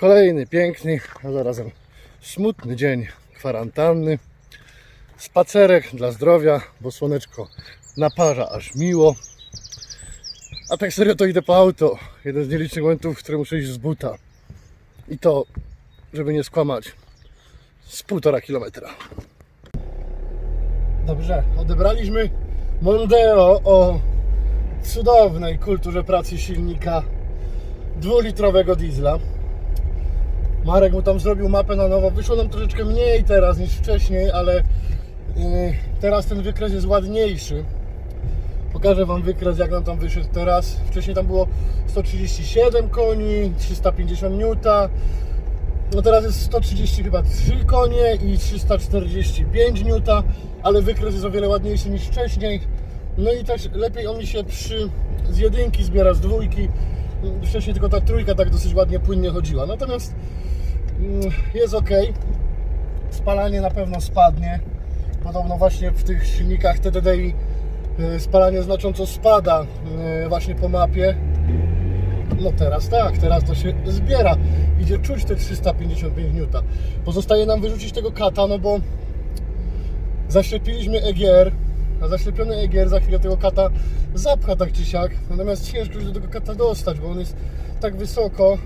Kolejny piękny, a zarazem smutny dzień kwarantanny. Spacerek dla zdrowia, bo słoneczko naparza aż miło. A tak serio to idę po auto. Jeden z nielicznych momentów, w którym muszę iść z buta. I to, żeby nie skłamać, z półtora kilometra. Dobrze, odebraliśmy Mondeo o cudownej kulturze pracy silnika dwulitrowego diesla. Marek mu tam zrobił mapę na nowo. Wyszło nam troszeczkę mniej teraz niż wcześniej, ale yy, teraz ten wykres jest ładniejszy. Pokażę Wam wykres, jak nam tam wyszedł teraz. Wcześniej tam było 137 koni, 350 N. No teraz jest 130 chyba 3 konie i 345 N, ale wykres jest o wiele ładniejszy niż wcześniej. No i też lepiej on mi się przy z jedynki zbiera z dwójki. Wcześniej tylko ta trójka tak dosyć ładnie płynnie chodziła. Natomiast jest ok. Spalanie na pewno spadnie. Podobno właśnie w tych silnikach TDDI y, spalanie znacząco spada y, właśnie po mapie. No teraz tak, teraz to się zbiera. Idzie czuć te 355 N. Pozostaje nam wyrzucić tego kata, no bo zaślepiliśmy EGR, a zaślepiony EGR za chwilę tego kata zapcha tak czy siak. Natomiast ciężko już do tego kata dostać, bo on jest tak wysoko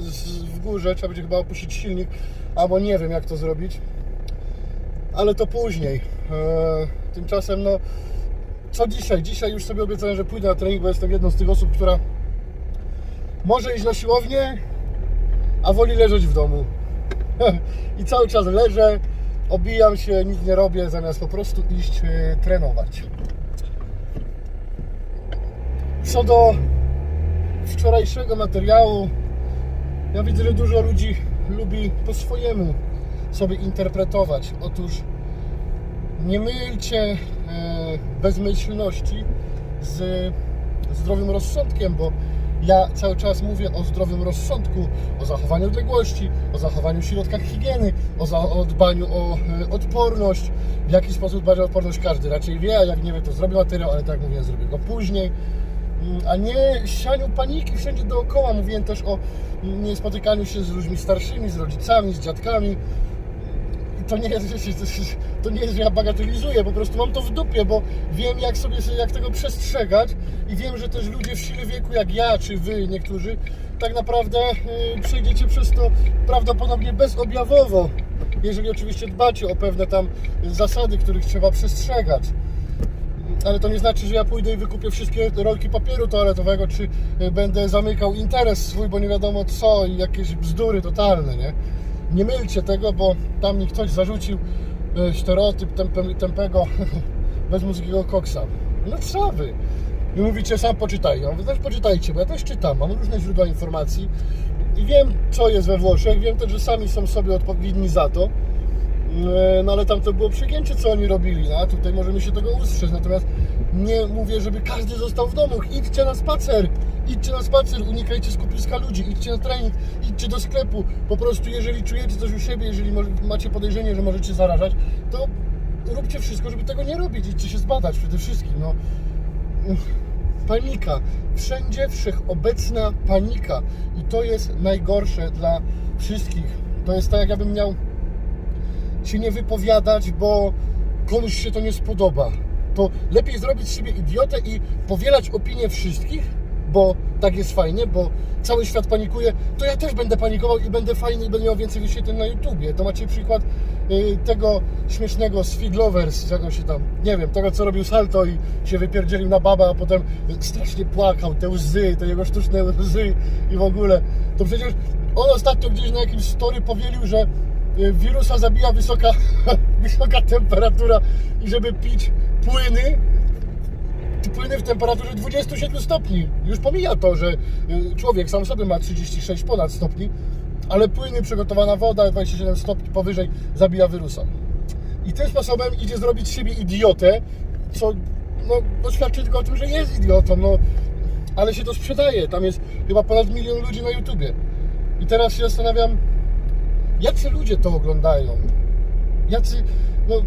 z- w górze, trzeba będzie chyba opuścić silnik, albo nie wiem jak to zrobić. Ale to później. Yy, Tymczasem no co dzisiaj? Dzisiaj już sobie obiecałem, że pójdę na trening, bo jestem jedną z tych osób, która może iść na siłownię, a woli leżeć w domu. I cały czas leżę, obijam się, nic nie robię, zamiast po prostu iść e, trenować. Co do wczorajszego materiału, ja widzę, że dużo ludzi lubi po swojemu sobie interpretować. Otóż nie mylcie e, bezmyślności z zdrowym rozsądkiem, bo ja cały czas mówię o zdrowym rozsądku, o zachowaniu odległości, o zachowaniu środkach higieny, o, za, o dbaniu o e, odporność. W jaki sposób dbać o odporność każdy raczej wie, a jak nie wie, to zrobi materiał, ale tak jak mówiłem, zrobię go później. Mm, A nie sianiu paniki wszędzie dookoła. Mówiłem też o mm, nie spotykaniu się z ludźmi starszymi, z rodzicami, z dziadkami to nie jest, to nie jest, że ja bagatelizuję, po prostu mam to w dupie, bo wiem jak sobie, jak tego przestrzegać i wiem, że też ludzie w sile wieku jak ja, czy wy niektórzy, tak naprawdę yy, przejdziecie przez to prawdopodobnie bezobjawowo, jeżeli oczywiście dbacie o pewne tam zasady, których trzeba przestrzegać. Ale to nie znaczy, że ja pójdę i wykupię wszystkie rolki papieru toaletowego, czy y, będę zamykał interes swój, bo nie wiadomo co i jakieś bzdury totalne, nie? Nie mylcie tego, bo tam mi ktoś zarzucił y, stereotyp tempe, tempego bezmuzykiego koksa. No co wy? I mówicie, sam poczytaj. Ja mówię, też poczytajcie, bo ja też czytam, mam różne źródła informacji i wiem, co jest we Włoszech, wiem też, że sami są sobie odpowiedni za to. E, No ale tam to było przegięcie, co oni robili, no, a tutaj możemy się tego ustrzec. Natomiast nie mówię, żeby każdy został w domu. Idźcie na spacer, idźcie na spacer, unikajcie skupiska ludzi, idźcie na trening, idźcie do sklepu. Po prostu, jeżeli czujecie coś u siebie, jeżeli macie podejrzenie, że możecie zarażać, to róbcie wszystko, żeby tego nie robić. Idźcie się zbadać przede wszystkim. No. Panika. Wszędzie wszechobecna panika. I to jest najgorsze dla wszystkich. To jest tak, jakbym miał się nie wypowiadać, bo komuś się to nie spodoba. To lepiej zrobić z siebie idiotę i powielać opinię wszystkich, bo tak jest fajnie, bo cały świat panikuje, to ja też będę panikował i będę fajny i będę miał więcej wyświetleń na YouTubie. To macie przykład y, tego śmiesznego z Feed Lovers, jak on się tam, nie wiem, tego co robił Salto i się wypierdzielił na babę, a potem strasznie płakał, te łzy, te jego sztuczne łzy i w ogóle. To przecież on ostatnio gdzieś na jakimś story powielił, że wirusa zabija wysoka, wysoka temperatura i żeby pić płyny, płyny w temperaturze 27 stopni. Już pomija to, że y, człowiek sam sobie ma 36 ponad stopni, ale płyny, przygotowana woda 27 stopni powyżej zabija wirusa. I tym sposobem idzie zrobić z siebie idiotę, co no, no świadczy tylko o tym, że jest idiotą, no, ale się to sprzedaje. Tam jest chyba ponad milion ludzi na YouTubie. I teraz się zastanawiam, jacy ludzie to oglądają? Jacy, no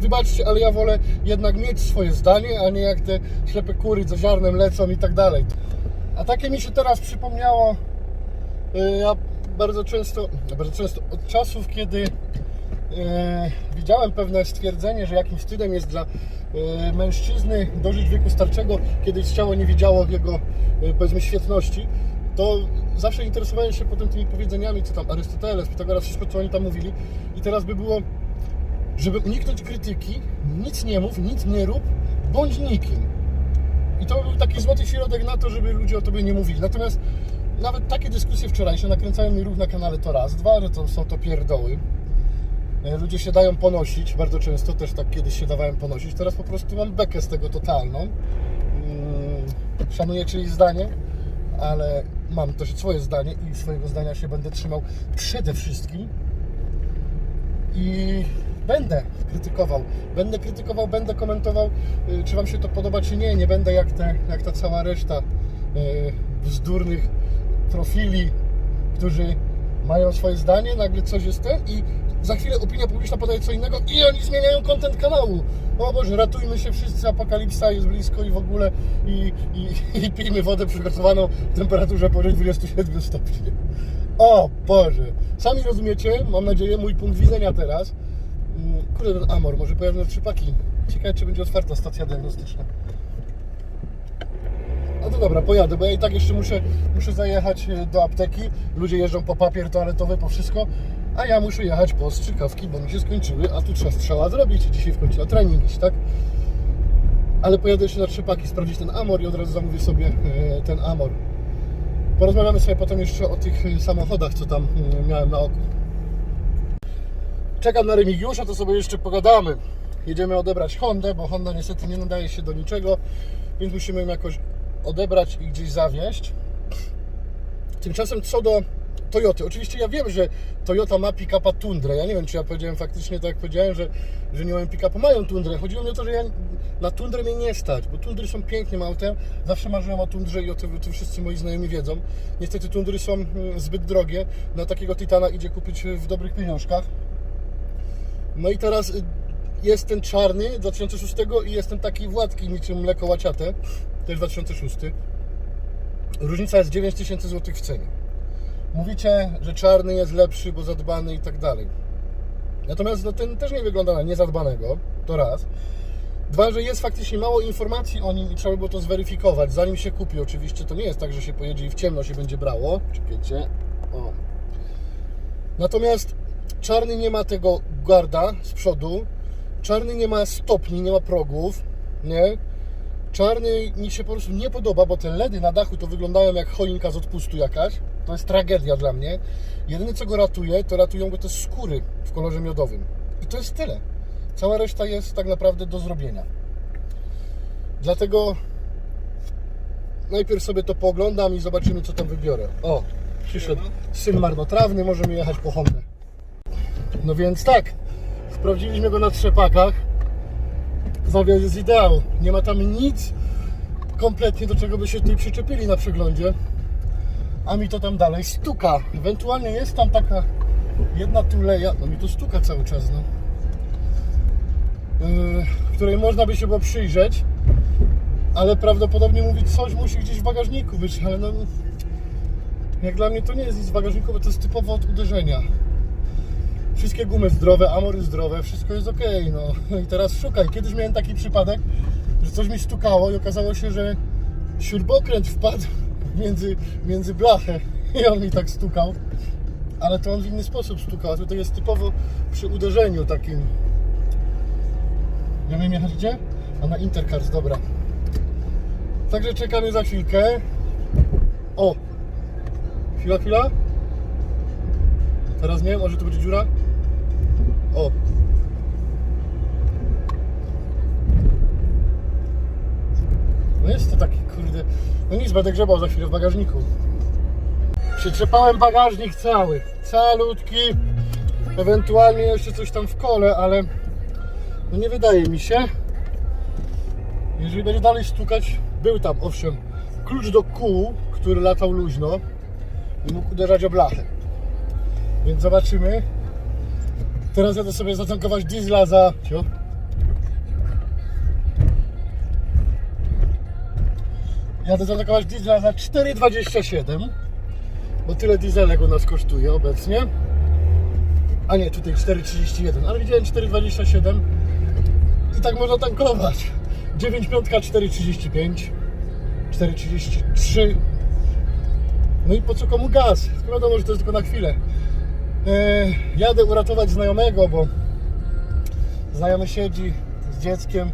wybaczcie, ale ja wolę jednak mieć swoje zdanie, a nie jak te ślepe kury za ziarnem lecą i tak dalej. A takie mi się teraz przypomniało, y, ja bardzo często, bardzo często od czasów, kiedy e, widziałem pewne stwierdzenie, że jakimś wstydem jest dla e, mężczyzny dożyć wieku starczego, kiedy ciało nie widziało jego, powiedzmy, świetności, to zawsze interesowałem się potem tymi powiedzeniami, co tam Arystoteles, Pitagora, wszystko, co oni tam mówili. I teraz by było, żeby uniknąć krytyki, nic nie mów, nic nie rób, bądź nikim. I to był taki złoty środek na to, żeby ludzie o tobie nie mówili. Natomiast nawet takie dyskusje wczorajsze nakręcają mi ruch na kanale to raz, dwa, że to są to pierdoły. E, Ludzie się dają ponosić, bardzo często też tak kiedyś się dawałem ponosić. Teraz po prostu mam bekę z tego totalną. Mm, Szanuję czyjeś zdanie, ale mam też swoje zdanie i swojego zdania się będę trzymał przede wszystkim. I będę krytykował. Będę krytykował, będę komentował, y, czy Wam się to podoba, czy nie. Nie będę jak, te, jak ta cała reszta y, bzdurnych profili, którzy mają swoje zdanie, nagle coś jest ten i za chwilę opinia publiczna podaje co innego i oni zmieniają kontent kanału. O Boże, ratujmy się wszyscy, apokalipsa jest blisko i w ogóle i, i, i pijmy wodę przygotowaną w temperaturze powyżej 27 stopni. O Boże, sami rozumiecie, mam nadzieję, mój punkt widzenia teraz. Mm, Kurde, ten Amor, może pojawią trzy paki. Ciekawe, czy będzie otwarta stacja diagnostyczna. No to dobra, pojadę, bo ja i tak jeszcze muszę, muszę zajechać e, do apteki. Ludzie jeżdżą po papier toaletowy, po wszystko, a ja muszę jechać po strzykawki, bo mi się skończyły, a tu trzeba strzała zrobić. Dzisiaj w końcu na trening iść, tak? Ale pojadę jeszcze na trzy paki sprawdzić ten Amor i od razu zamówię sobie e, ten Amor. Porozmawiamy sobie potem jeszcze o tych e, samochodach, co tam e, miałem na oku. Czekam na Remigiusza, to sobie jeszcze pogadamy. Jedziemy odebrać Hondę, bo Honda niestety nie nadaje się do niczego, więc musimy ją jakoś odebrać i gdzieś zawieźć. Tymczasem co do Toyoty. Oczywiście ja wiem, że Toyota ma pick-upa Tundrę. Ja nie wiem, czy ja powiedziałem faktycznie tak, jak powiedziałem, że, że nie mają pick-upu. Mają Tundrę. Chodziło mi o to, że ja na Tundrę mnie nie stać, bo Tundry są pięknym autem. Zawsze marzyłem o Tundrze i o tym, tym wszyscy moi znajomi wiedzą. Niestety Tundry są mm, zbyt drogie. Na takiego Titana idzie kupić w dobrych pieniążkach. No i teraz y, jest ten czarny 2006 i jest ten taki Władki niczym mleko łaciate, też 2006. Różnica jest 9000 zł w cenie. Mówicie, że czarny jest lepszy, bo zadbany i tak dalej. Natomiast no, ten też nie wygląda na niezadbanego, to raz. Dwa, że jest faktycznie mało informacji o nim i trzeba by było to zweryfikować, zanim się kupi oczywiście. To nie jest tak, że się pojedzie i w ciemno się będzie brało. Czekajcie. O. Natomiast czarny nie ma tego garda z przodu, czarny nie ma stopni, nie ma progów, nie? Czarny mi się po prostu nie podoba, bo te LEDy na dachu to wyglądają jak choinka z odpustu jakaś. To jest tragedia dla mnie. Jedyne co go ratuje, to ratują go te skóry w kolorze miodowym. I to jest tyle. Cała reszta jest tak naprawdę do zrobienia. Dlatego najpierw sobie to pooglądam i zobaczymy co tam wybiorę. O, przyszedł syn marnotrawny, możemy jechać po Hondę. No więc tak, sprawdziliśmy go na trzepakach. Zawias jest ideał. Nie ma tam nic kompletnie do czego by się tutaj przyczepili na przeglądzie. A mi to tam dalej stuka. Ewentualnie jest tam taka jedna tuleja, no mi to stuka cały czas, no. Yy, której można by się było przyjrzeć, ale prawdopodobnie mówić coś musi gdzieś w bagażniku być, ale no jak dla mnie to nie jest nic w bagażniku, bo to jest typowo od uderzenia. Wszystkie gumy zdrowe, amory zdrowe, wszystko jest ok. No i teraz szukaj. Kiedyś miałem taki przypadek, że coś mi stukało i okazało się, że śrubokręt wpadł między, między blachę i on mi tak stukał. Ale to on w inny sposób stukał. a Tutaj jest typowo przy uderzeniu takim. Ja wiem jechać gdzie? A na Intercars, dobra. Także czekamy za chwilkę. O! Chwila, chwila. Teraz nie, może tu będzie dziura? O! No jest to taki, kurde... No nic, będę grzebał za chwilę w bagażniku. Przytrzepałem bagażnik cały, calutki. Ewentualnie jeszcze coś tam w kole, ale... No nie wydaje mi się. Jeżeli będzie dalej stukać, był tam owszem klucz do kół, który latał luźno i mógł uderzać o blachę. Więc zobaczymy. Teraz jadę sobie zatankować diesla za... Cio. Jadę zatankować diesla za 4,27 bo tyle dieselek u nas kosztuje obecnie. A nie, tutaj 4,31, ale widziałem 4,27 i tak można tankować. 9 piątka 4,35, 4,33. No i po co komu gaz? Tylko wiadomo, że to jest tylko na chwilę. Eee, jadę uratować znajomego, bo znajomy siedzi z dzieckiem,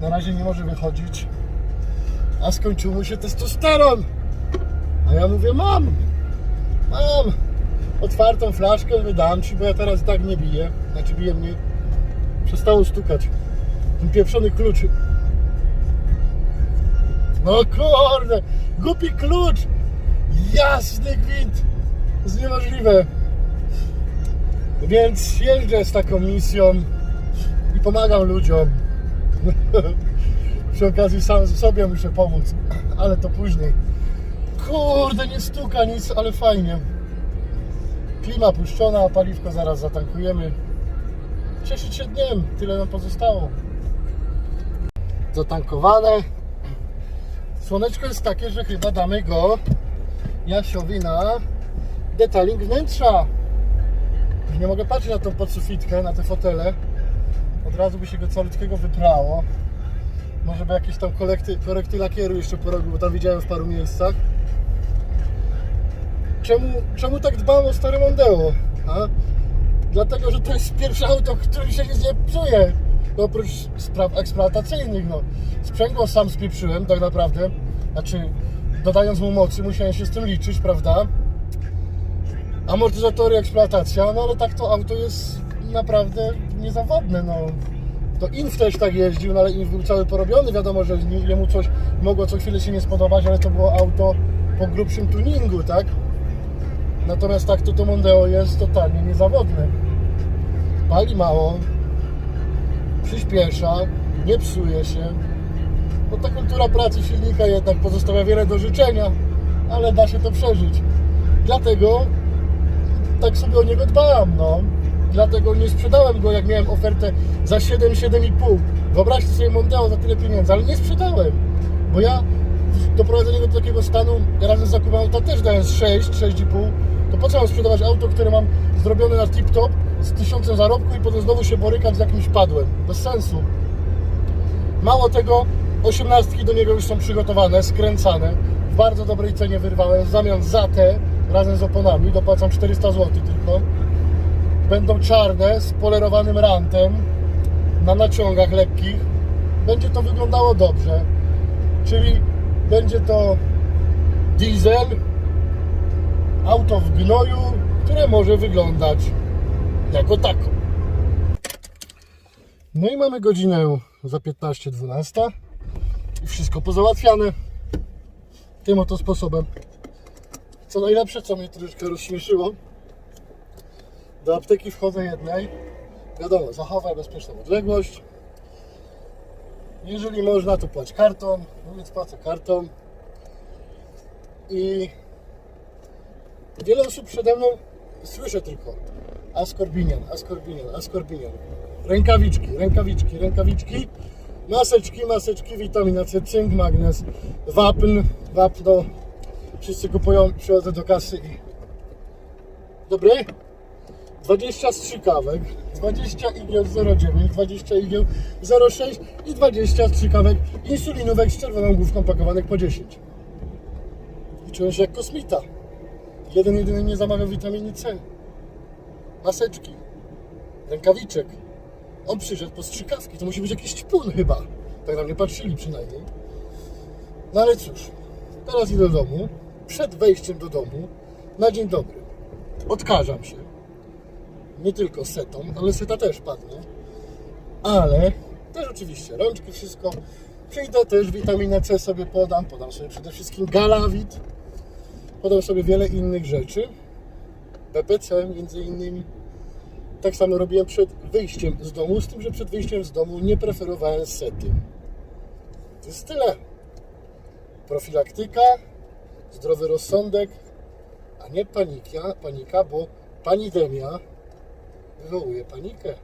na razie nie może wychodzić, a skończył mu się testosteron. A ja mówię, mam, mam otwartą flaszkę, wydam ci, bo ja teraz tak nie biję, znaczy bije mnie, przestało stukać. Ten pieprzony klucz. No kurde, głupi klucz, jasny gwint, jest niemożliwe. Więc jeżdżę z taką misją i pomagam ludziom. Przy okazji sam sobie muszę pomóc, ale to później. Kurde, nie stuka nic, ale fajnie. Klima puszczona, paliwko zaraz zatankujemy. Cieszyć się dniem, tyle nam pozostało. Zatankowane. Słoneczko jest takie, że chyba damy go Jasiowi na detaling wnętrza. Nie mogę patrzeć na tą podsufitkę, na te fotele. Od razu by się go calutkiego wyprało. Może by jakieś tam korekty, korekty lakieru jeszcze porobił, bo tam widziałem w paru miejscach. Czemu, czemu tak dbam o stare Mondeo? A? Dlatego, że to jest pierwsze auto, które się nie psuje. No, oprócz spraw eksploatacyjnych, no. Sprzęgło sam spieprzyłem, tak naprawdę. Znaczy, dodając mu mocy, musiałem się z tym liczyć, prawda? amortyzatory, eksploatacja, no ale tak to auto jest naprawdę niezawodne, no. To Inf też tak jeździł, no ale Inf był cały porobiony, wiadomo, że jemu coś mogło co chwilę się nie spodobać, ale to było auto po grubszym tuningu, tak? Natomiast tak to to Mondeo jest totalnie niezawodne. Pali mało, przyspiesza, nie psuje się. No ta kultura pracy silnika jednak pozostawia wiele do życzenia, ale da się to przeżyć. Dlatego tak sobie o niego dbałem, no. Dlatego nie sprzedałem go, jak miałem ofertę za 7, 7,5. Wyobraźcie sobie Mondeo za tyle pieniędzy, ale nie sprzedałem, bo ja doprowadzenie go do takiego stanu razem z zakupem auta też dając 6, 6,5, to po co mam sprzedawać auto, które mam zrobione na tip-top z tysiącem zarobku i potem znowu się borykać z jakimś padłem. Bez sensu. Mało tego, osiemnastki do niego już są przygotowane, skręcane. W bardzo dobrej cenie wyrwałem. W zamian za te, razem z oponami, dopłacam 400 zł tylko. Będą czarne, z polerowanym rantem, na naciągach lekkich. Będzie to wyglądało dobrze. Czyli będzie to diesel, auto w gnoju, które może wyglądać jako tako. No i mamy godzinę za 15.12 i wszystko pozałatwiane tym oto sposobem. Co najlepsze, co mnie troszeczkę rozśmieszyło, do apteki wchodzę jednej, wiadomo, zachowaj bezpieczną odległość. Jeżeli można, to płać kartą, no więc płacę kartą. I wiele osób przede mną słyszę tylko Ascorbinian, Ascorbinian, Ascorbinian. Rękawiczki, rękawiczki, rękawiczki, maseczki, maseczki, witamina C, cynk, magnez, wapń, wapno. Wszyscy kupują, przychodzę do kasy i... Dobry? 20 strzykawek, 20 igieł 0,9, 20 igieł 0,6 i 20 strzykawek insulinówek z czerwoną główką pakowanych po 10. I czułem się jak kosmita. Jeden jedyny nie zamawiał witaminy C. Maseczki, rękawiczek. On przyszedł po strzykawki, to musi być jakiś ćpun chyba. Tak na mnie patrzyli przynajmniej. No ale cóż, teraz idę do domu. Przed wejściem do domu, na dzień dobry, odkażam się. Nie tylko setą, ale seta też padnie. Ale też oczywiście rączki, wszystko. Przyjdę też witaminę C sobie podam. Podam sobie przede wszystkim galawit. Podam sobie wiele innych rzeczy. BPC między innymi. Tak samo robiłem przed wyjściem z domu, z tym, że przed wyjściem z domu nie preferowałem sety. To jest tyle. Profilaktyka, zdrowy rozsądek, a nie panika, panika bo panidemia новая паника.